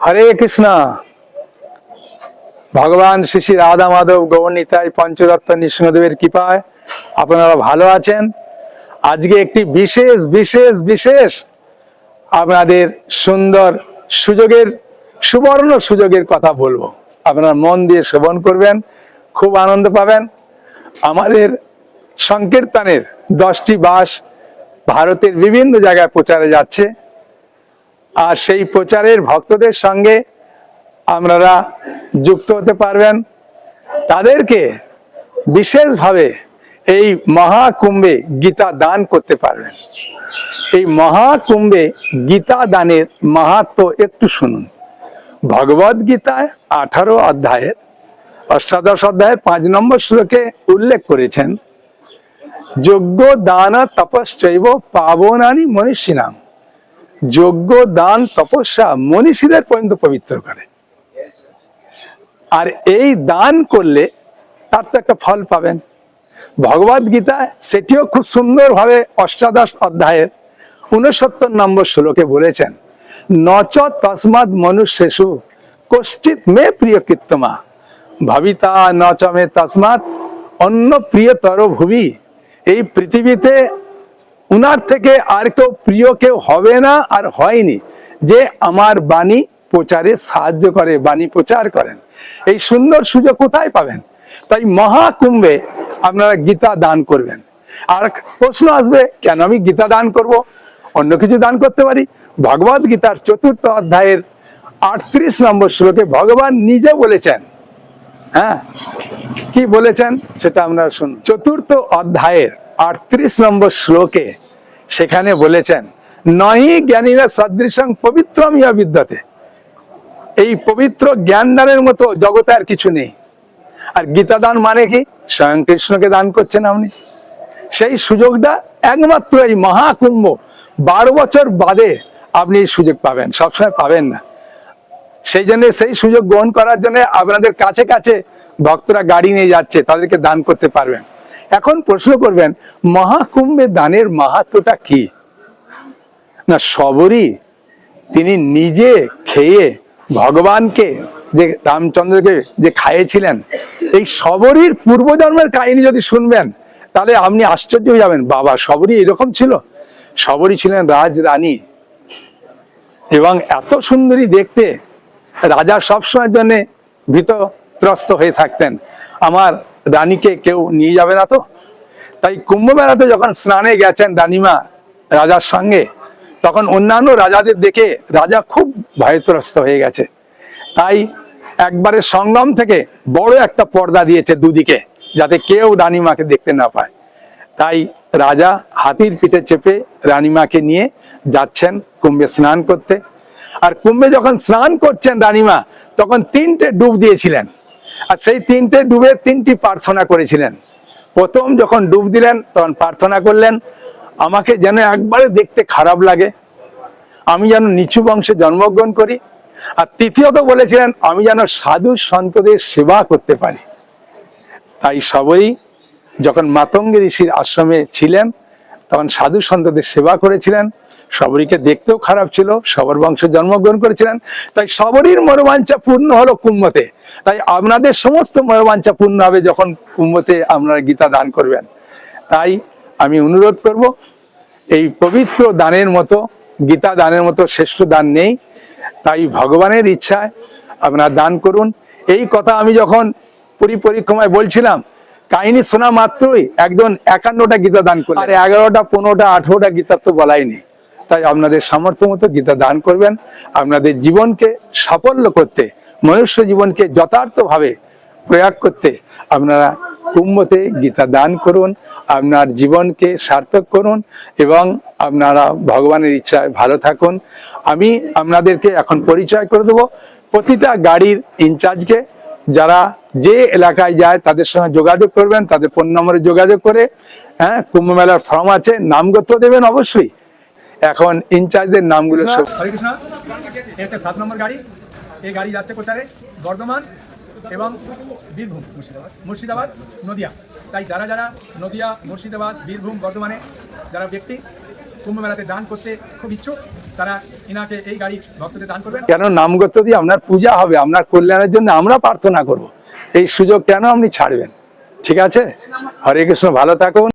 হরে কৃষ্ণ। ভগবান শ্রী শ্রী রাধা মাধব গৌরনীতাই পঞ্চদত্ত নৃসিংহদেবের কৃপায় আপনারা ভালো আছেন। আজকে একটি বিশেষ বিশেষ বিশেষ আপনাদের সুন্দর সুযোগের, সুবর্ণ সুযোগের কথা বলব। আপনারা মন দিয়ে শ্রবণ করবেন, খুব আনন্দ পাবেন। আমাদের সংকীর্তনের দশটি বাস ভারতের বিভিন্ন জায়গায় প্রচারে যাচ্ছে। আর সেই প্রচারের ভক্তদের সঙ্গে আপনারা যুক্ত হতে পারবেন। তাদেরকে বিশেষভাবে এই মহাকুম্ভে গীতা দান করতে পারবেন। এই মহাকুম্ভে গীতা দানের মাহাত্ম একটু শুনুন। ভগবদ গীতায় আঠারো অধ্যায়ের অষ্টাদশ অধ্যায়ের পাঁচ নম্বর শ্লোকে উল্লেখ করেছেন যোগ্য দান তপশ্চৈব পাবনানি মনীষিনাম। যোগ্য দান, তপস্যা মনীষীদের পর্যন্ত পবিত্র করে। আর এই দান করলে তার তো একটা ফল পাবেন। ভগবদ গীতা সেটিও খুব সুন্দরভাবে অষ্টাদশ অধ্যায়ের উনসত্তর নম্বর শ্লোকে বলেছেন, নচ তসমাদ মনুষ্যেষু কশ্চিৎ মে প্রিয় কীর্তমা ভাবিতা নচ মে তসমাৎ অন্য প্রিয়তর ভুবি। এই পৃথিবীতে উনার থেকে আর কেউ প্রিয় কেউ হবে না আর হয়নি যে আমার বাণী প্রচারে সাহায্য করে, বাণী প্রচার করেন। এই সুন্দর সুযোগ কোথায় পাবেন? তাই মহাকুম্ভে আপনারা গীতা দান করবেন। আর প্রশ্ন আসবে, কেন আমি গীতা দান করব? অন্য কিছু দান করতে পারি? ভগবদ গীতার চতুর্থ অধ্যায়ের আটত্রিশ নম্বর শ্লোকে ভগবান নিজে বলেছেন। হ্যাঁ? কি বলেছেন? সেটা আমরা শুন চতুর্থ অধ্যায়ের আটত্রিশ নম্বর শ্লোকে সেখানে বলেছেন, নহি জ্ঞানীরা সদৃশং পবিত্রম ইয়া বিদ্যতে। এই পবিত্র জ্ঞান দানের মতো জগতে আর কিছু নেই। আর গীতা দান মানে কি? স্বয়ং কৃষ্ণকে দান করছেন আপনি। সেই সুযোগটা একমাত্র এই মহাকুম্ভ বারো বছর বাদে আপনি এই সুযোগ পাবেন, সবসময় পাবেন না। সেই জন্য সেই সুযোগ গ্রহণ করার জন্য আপনাদের কাছে কাছে ভক্তরা গাড়ি নিয়ে যাচ্ছে, তাদেরকে দান করতে পারবেন। এখন প্রশ্ন করবেন, মহাকুম্ভে দানের মাহাত্মটা কি? না, সবরই তিনি নিজে খেয়ে ভগবানকে, যে রামচন্দ্রকে যে খাইয়েছিলেন, এই সবরীর পূর্বজন্মের কাহিনী যদি শুনবেন, তাহলে আপনি আশ্চর্য হয়ে যাবেন। বাবা, সবরই এরকম ছিল? সবরই ছিলেন রাজ রানী এবং এত সুন্দরী দেখতে রাজা সবসময়ের জন্য ভীতত্রস্ত হয়ে থাকতেন। আমার রানীকে কেউ নিয়ে যাবে না তো? তাই কুম্ভ মেলাতে যখন স্নানে গেছেন রানীমা, রাজার সঙ্গে, তখন অন্যান্য রাজাদের দেখে রাজা খুব ভয়ত্রস্ত হয়ে গেছে। তাই একবারে সঙ্গম থেকে বড় একটা পর্দা দিয়েছে দুদিকে, যাতে কেউ রানীমাকে দেখতে না পায়। তাই রাজা হাতির পিঠে চেপে রানীমাকে নিয়ে যাচ্ছেন কুম্ভে স্নান করতে। আর কুম্ভে যখন স্নান করছেন রানীমা, তখন তিনটে ডুব দিয়েছিলেন। আর সেই তিনটে ডুবে তিনটি প্রার্থনা করেছিলেন। প্রথম যখন ডুব দিলেন, তখন প্রার্থনা করলেন, আমাকে যেন একবারে দেখতে খারাপ লাগে। আমি যেন নিচু বংশে জন্মগ্রহণ করি। আর তৃতীয়ত বলেছিলেন, আমি যেন সাধু সন্তদের সেবা করতে পারি। তাই সবই যখন মাতঙ্গী ঋষির আশ্রমে ছিলেন, তখন সাধু সন্তদের সেবা করেছিলেন। সবরীকে দেখতেও খারাপ ছিল, সবর বংশে জন্মগ্রহণ করেছিলেন, তাই সবরীর মনোবাঞ্ছা পূর্ণ হলো কুম্ভতে। তাই আপনাদের সমস্ত মনোবাঞ্ছা পূর্ণ হবে যখন কুম্ভতে আপনারা গীতা দান করবেন। তাই আমি অনুরোধ করব, এই পবিত্র দানের মতো, গীতা দানের মতো শ্রেষ্ঠ দান নেই। তাই ভগবানের ইচ্ছায় আপনারা দান করুন। এই কথা আমি যখন পরিপরিক্রমায় বলছিলাম, কাহিনী শোনা মাত্রই একজন একান্নটা গীতা দান করলেন। আর এগারোটা, পনেরোটা, আঠেরোটা গীতা তো বলাই নেই তাই আপনাদের সামর্থ্য মতো গীতা দান করবেন। আপনাদের জীবনকে সাফল্য করতে, মনুষ্য জীবনকে যথার্থভাবে প্রয়োগ করতে আপনারা কুম্ভতে গীতা দান করুন, আপনার জীবনকে সার্থক করুন এবং আপনারা ভগবানের ইচ্ছায় ভালো থাকুন। আমি আপনাদেরকে এখন পরিচয় করে দেবো। প্রতিটা গাড়ির ইনচার্জকে যারা যে এলাকায় যায় তাদের সঙ্গে যোগাযোগ করবেন, তাদের ফোন নম্বরে যোগাযোগ করে হ্যাঁ কুম্ভ মেলার ফর্ম আছে, নামগত দেবেন অবশ্যই। এখন ইনচার্জদের নামগুলো সব। হরে কৃষ্ণ হচ্ছে সাত নম্বর গাড়ি এই গাড়ি যাচ্ছে কোথায় বর্ধমান এবং বীরভূম মুর্শিদাবাদ মুর্শিদাবাদ নদিয়া। তাই যারা যারা নদিয়া মুর্শিদাবাদ বীরভূম বর্ধমানে যারা ব্যক্তি কুম্ভ মেলাতে দান করতে খুব ইচ্ছুক তারা ইনাকে এই গাড়ি ভক্তদের দান করবেন। কেন নামগত্য দিয়ে আপনার পূজা হবে আপনার কল্যাণের জন্য আমরা প্রার্থনা করব। এই সুযোগ কেন আপনি ছাড়বেন? ঠিক আছে? হরে কৃষ্ণ ভালো থাকুন।